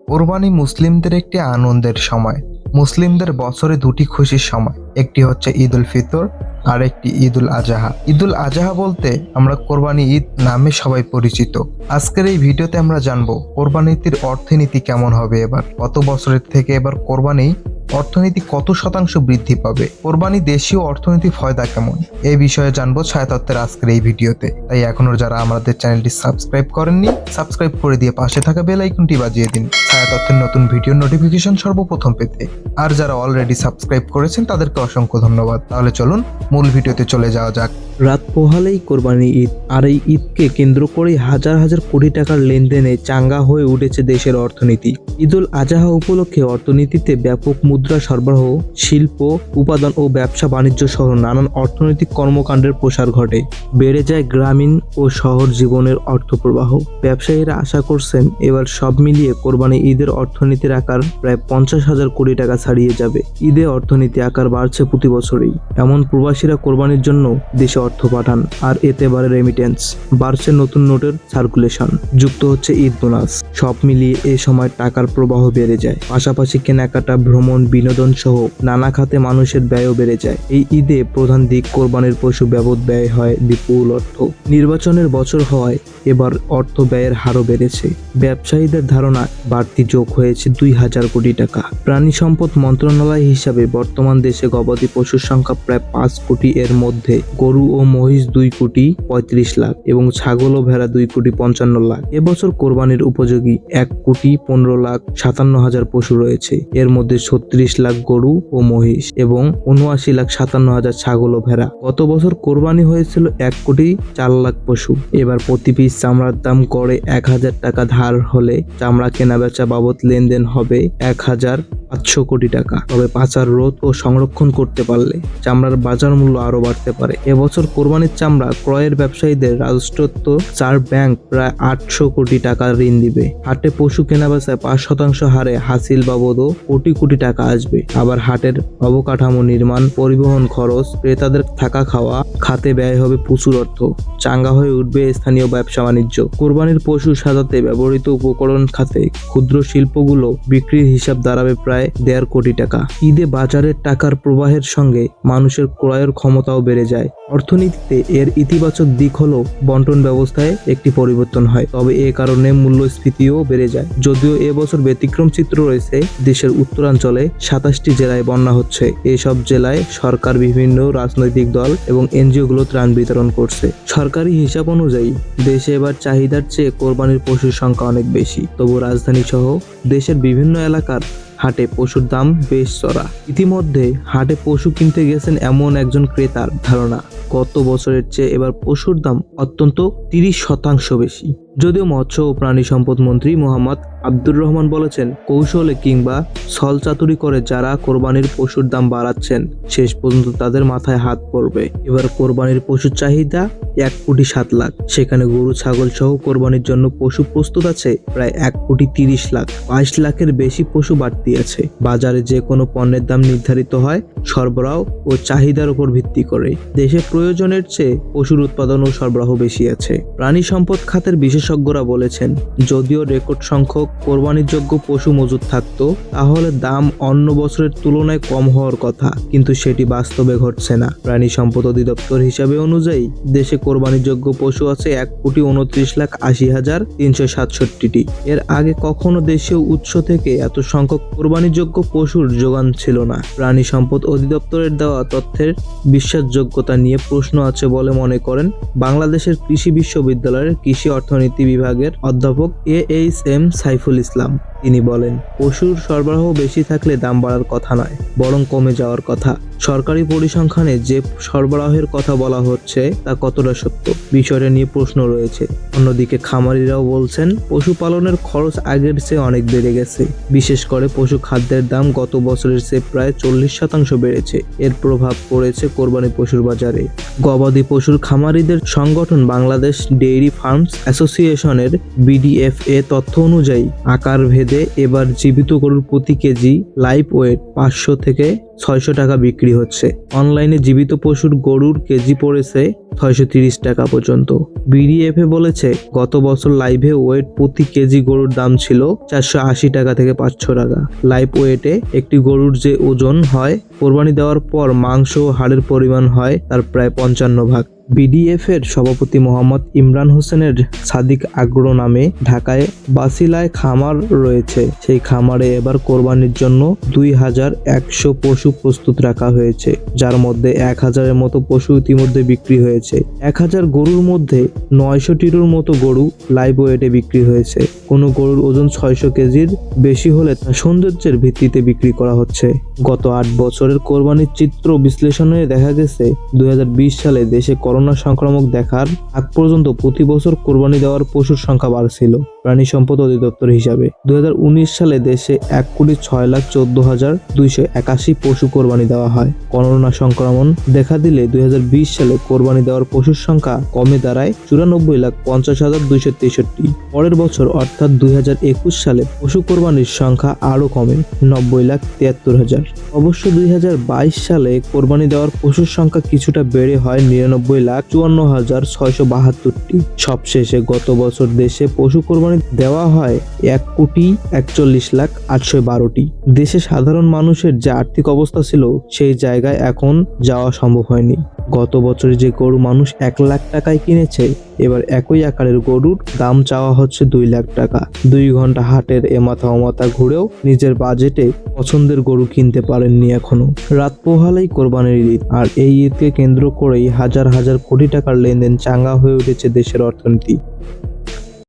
কোরবানি মুসলিমদের একটি আনন্দের সময়, মুসলিমদের বছরে দুটি খুশির সময়, একটি হচ্ছে ঈদ উল ফিতর আর একটি ঈদ উল আজাহা। ঈদ উল আজাহা বলতে আমরা কোরবানি ঈদ নামে সবাই পরিচিত। আজকের এই ভিডিওতে আমরা জানব কোরবানিতির অর্থনীতি কেমন হবে এবার, কত বছরের থেকে এবার কোরবানি অর্থনীতি কত শতাংশ বৃদ্ধি পাবে? কোরবানি দেশীয় অর্থনীতি ফয়দা কেমন? এই বিষয়ে জানব ছায়াতত্ত্বের আজকের এই ভিডিওতে। তাই এখনও যারা আমাদের চ্যানেলটি সাবস্ক্রাইব করেননি, সাবস্ক্রাইব করে দিয়ে পাশে থাকা বেল আইকনটি বাজিয়ে দিন। ছায়াতত্ত্বের নতুন ভিডিও নোটিফিকেশন সর্বপ্রথম পেতে। আর যারা অলরেডি সাবস্ক্রাইব করেছেন, তাদেরকে অসংখ্য ধন্যবাদ। তাহলে চলুন মূল ভিডিওতে চলে যাওয়া যাক। রাত পোহালেই কোরবানি ঈদ, আর এই ঈদকে কেন্দ্র করেই হাজার হাজার কোটি টাকার লেনদেনে চাঙ্গা হয়ে উঠেছে দেশের অর্থনীতি। ঈদুল আজাহা উপলক্ষে অর্থনীতিতে ব্যাপক মুদ্রা সরবরাহ, শিল্প, উপাদান ও ব্যবসা বাণিজ্য সহ নানান অর্থনৈতিক কর্মকাণ্ডের প্রসার ঘটে। বেড়ে যায় গ্রামীণ ও শহর জীবনের অর্থপ্রবাহ। ব্যবসায়ীরা আশা করছেন এবার সব মিলিয়ে কোরবানি ঈদের অর্থনীতির আকার প্রায় পঞ্চাশ হাজার কোটি টাকা ছাড়িয়ে যাবে। ঈদে অর্থনীতি আকার বাড়ছে প্রতি বছরেই। এমন প্রবাসীরা কোরবানির জন্য দেশে অর্থ পাঠান, আর এতে বাড়ে রেমিটেন্স বাড়ছে নতুন নোটের সার্কুলেশন যুক্ত হচ্ছে ঈদ বোনাস সব মিলিয়ে এ সময় টাকার প্রবাহ বেড়ে যায়। পাশাপাশি কেনাকাটা, ভ্রমণ বিনোদন সহ নানা খাতে মানুষের ব্যয়ও বেড়ে যায়। এই ঈদে প্রধান দিক কোরবানির পশু বাবদ ব্যয় হয় বিপুল অর্থ। নির্বাচনের বছর হওয়ায় এবার অর্থ ব্যয়ের হারও বেড়েছে। ব্যবসায়ীদের ধারণা, বাড়তি যোগ হয়েছে দুই হাজার কোটি টাকা। প্রাণী সম্পদ মন্ত্রণালয় হিসাবে বর্তমান দেশে গবাদি পশুর সংখ্যা প্রায় পাঁচ কোটি এর মধ্যে। গরু ও মহিষ দুই কোটি পঁয়ত্রিশ লাখ এবং ছাগল ও ভেড়া দুই কোটি পঞ্চান্ন লাখ। এবছর কোরবানির উপযোগী এক কোটি পনেরো লাখ সাতান্ন হাজার পশু রয়েছে। এর মধ্যে ছত্রিশ লাখ গরু ও মহিষ এবং উনআশি লাখ সাতান্ন হাজার ছাগল ও ভেড়া। গত বছর কোরবানি হয়েছিল এক কোটি চার লাখ পশু। এবার প্রতি পিস চামড়ার দাম করে এক হাজার টাকা ধার হলে চামড়া কেনা বেচা বাবদ লেনদেন হবে এক হাজার পাঁচশো কোটি টাকা। তবে পাচার রোধ ও সংরক্ষণ করতে পারলে চামড়ার বাজার মূল্য আরও বাড়তে পারে। এবছর কোরবানির চামড়া ক্রয়ের ব্যবসায়ীদের রাষ্ট্রত্ব চার ব্যাংক প্রায় আটশো কোটি টাকা ঋণ দিবে। হাটে পশু কেনা বেচায় পাঁচ শতাংশ হারে হাসিল বাবদও কোটি কোটি টাকা আসবে। আবার হাটের অবকাঠামো নির্মাণ, পরিবহন খরচ, ক্রেতাদের থাকা খাওয়া খাতে ব্যয় হবে প্রচুর অর্থ। চাঙ্গা হয়ে উঠবে স্থানীয় ব্যবসা বাণিজ্য। কোরবানির পশু সাজাতে ব্যবহৃত উপকরণ খাতে ক্ষুদ্র শিল্পগুলো বিক্রির হিসাব দাঁড়াবে প্রায় দেড় কোটি টাকা। ঈদে বাজারের টাকার প্রবাহের সঙ্গে মানুষের ক্রয়ের ক্ষমতাও বেড়ে যায়। অর্থনীতিতে এর ইতিবাচক দিক হলো বন্টন ব্যবস্থায় একটি পরিবর্তন হয়। তবে এ কারণে মূল্যস্ফীতিও বেড়ে যায়। যদিও এবছর ব্যতিক্রম চিত্র রয়েছে, দেশের উত্তরাঞ্চলে সাতাশটি জেলায় বন্যা হচ্ছে। এসব জেলায় সরকার বিভিন্ন রাজনৈতিক দল এবং এনজিওগুলো ত্রাণ বিতরণ করছে। সরকারি হিসাব অনুযায়ী, দেশে এবার চাহিদার চেয়ে কোরবানির পশুর সংখ্যা অনেক বেশি। তবু রাজধানী সহ দেশের বিভিন্ন এলাকার হাটে পশুর দাম বেশ চড়া। ইতিমধ্যে হাটে পশু কিনতে গেছেন এমন একজন ক্রেতার ধারণা। গত বছরের চেয়ে এবার পশুর দাম অত্যন্ত তিরিশ শতাংশ বেশি। যদিও মৎস্য ও প্রাণী সম্পদ মন্ত্রী মোহাম্মদ আব্দুর রহমান বলেছেন, কৌশলে কিংবা ছলচাতুরি করে যারা কোরবানির পশুর দাম বাড়াচ্ছেন, শেষ পর্যন্ত তাদের মাথায় হাত পড়বে। এবার কোরবানির পশুর চাহিদা এক কোটি সাত লাখ। সেখানে গরু, ছাগল সহ কোরবানির জন্য পশু প্রস্তুত আছে প্রায় এক কোটি তিরিশ লাখ। বাইশ লাখের বেশি পশু বাড়তি আছে। বাজারে যে কোনো পণ্যের দাম নির্ধারিত হয় সরবরাহ ও চাহিদার উপর ভিত্তি করে দেশে প্রয়োজনের চেয়ে পশুর উৎপাদন ও সরবরাহ বেশি আছে। প্রাণী সম্পদ খাতের বিশেষজ্ঞরা বলেছেন, যদিও রেকর্ড সংখ্যক কোরবানিযোগ্য পশু মজুদ থাকতো, তাহলে দাম অন্য বছরের তুলনায় কম হওয়ার কথা, কিন্তু সেটি বাস্তবে ঘটছে না। প্রাণী সম্পদ অধিদপ্তর হিসাবে অনুযায়ী, দেশে কোরবানিযোগ্য পশু আছে এক কোটি উনত্রিশ লাখ আশি হাজার তিনশো সাতষট্টিটি। এর আগে কখনো দেশীয় উৎস থেকে এত সংখ্যক কোরবানিযোগ্য পশুর যোগান ছিল না। প্রাণী সম্পদ অধিদপ্তরের দেওয়া তথ্যের বিশ্বাসযোগ্যতা নিয়ে প্রশ্ন আছে বলে মনে করেন বাংলাদেশের কৃষি বিশ্ববিদ্যালয়ের কৃষি অর্থনীতি বিভাগের অধ্যাপক A H M Saiful Islam. তিনি বলেন, পশুর সরবরাহ বেশি থাকলে দাম বাড়ার কথা নয়, বরং কমে যাওয়ার কথা। সরকারি পরিসংখ্যানে যে সরবরাহের কথা বলা হচ্ছে, তা কতটা সত্য? বিষয়টা নিয়ে প্রশ্ন রয়েছে। অন্যদিকে খামারিরাও বলছেন, পশুপালনের খরচ আগের চেয়ে অনেক বেড়ে গেছে। বিশেষ করে পশু খাদ্যের দাম গত বছরের চেয়ে প্রায় চল্লিশ শতাংশ বেড়েছে। এর প্রভাব পড়েছে কোরবানি পশুর বাজারে। গবাদি পশুর খামারিদের সংগঠন বাংলাদেশ ডেইরি ফার্মস অ্যাসোসিয়েশনের বিডিএফ এ তথ্য অনুযায়ী আকার ভেদে এবার জীবিত গরুর প্রতি কেজি লাইভ ওয়েট পাঁচশো থেকে ছয়শো টাকা বিক্রি হচ্ছে। অনলাইনে জীবিত পশুর গরুর কেজি পড়েছে ছয়শো তিরিশ টাকা পর্যন্ত। বিডিএফএ বলেছে, গত বছর লাইভে ওয়েট প্রতি কেজি গরুর দাম ছিল চারশো আশি টাকা থেকে পাঁচশো টাকা। লাইভ ওয়েটে একটি গরুর যে ওজন হয়, কোরবানি দেওয়ার পর মাংস ও হাড়ের পরিমাণ হয়, তার প্রায় পঞ্চান্ন ভাগ। বিডিএফ এর সভাপতি মোহাম্মদ ইমরান হোসেনের সাদিক আগ্রো নামে ঢাকায় বাসিলায় খামার রয়েছে। সেই খামারে এবার কোরবানির জন্য দুই হাজার একশো পশু প্রস্তুত রাখা হয়েছে, যার মধ্যে এক হাজারের মতো পশু ইতিমধ্যে বিক্রি হয়েছে। এক হাজার গরুর মধ্যে নয়শোটিরও মতো গরু লাইভ ওয়েটে বিক্রি হয়েছে। কোনো গরুর ওজন ছয়শো কেজির বেশি হলে তা সৌন্দর্যের ভিত্তিতে বিক্রি করা হচ্ছে। গত আট বছরের কোরবানির চিত্র বিশ্লেষণে দেখা গেছে, দুই হাজার বিশ সালে দেশে করোনা সংক্রামক দেখার আগ পর্যন্ত প্রতি বছর কোরবানি দেওয়ার পশুর সংখ্যা বাড়ছিল। প্রাণী সম্পদ অধিদপ্তর হিসাবে। দুই হাজার উনিশ সালে দেশে এক কোটি ছয় লাখ চোদ্দ হাজার দুইশো একাশি পশু কোরবানি দেওয়া হয়। করোনা সংক্রমণ দেখা দিলে দুই হাজার বিশ সালে কোরবানি দেওয়ার পশুর সংখ্যা কমে দাঁড়ায় চুরানব্বই লাখ পঞ্চাশ হাজার দুইশো তেষট্টি। পরের বছর অর্থাৎ দুই হাজার একুশ সালে পশু কোরবানির সংখ্যা আরও কমে নব্বই লাখ তিয়াত্তর হাজার। অবশ্য দুই হাজার বাইশ সালে কোরবানি দেওয়ার পশুর সংখ্যা কিছুটা বেড়ে হয় নিরানব্বই লাখ চুয়ান্ন হাজার ছয়শো বাহাত্তরটি। সবশেষে গত বছর দেশে পশু কোরবানি দেওয়া হয় এক কোটি একচল্লিশ লাখ আটশো বারোটি। দেশে সাধারণ মানুষের যে আর্থিক অবস্থা ছিল, সেই জায়গায় এখন যাওয়া সম্ভব হয়নি। গত বছর যে গরু মানুষ এক লাখ টাকায় কিনেছে, এবার একই আকারের গরুর দাম চাওয়া হচ্ছে দুই লাখ টাকা। দুই ঘণ্টা হাটের এমাথা ওমাথা ঘুরেও নিজের বাজেটে পছন্দের গরু কিনতে পারেননি এখনও। রাত পোহালেই কোরবানির ঈদ, আর এই ঈদকে কেন্দ্র করেই হাজার হাজার কোটি টাকার লেনদেন চাঙ্গা হয়ে উঠেছে দেশের অর্থনীতি।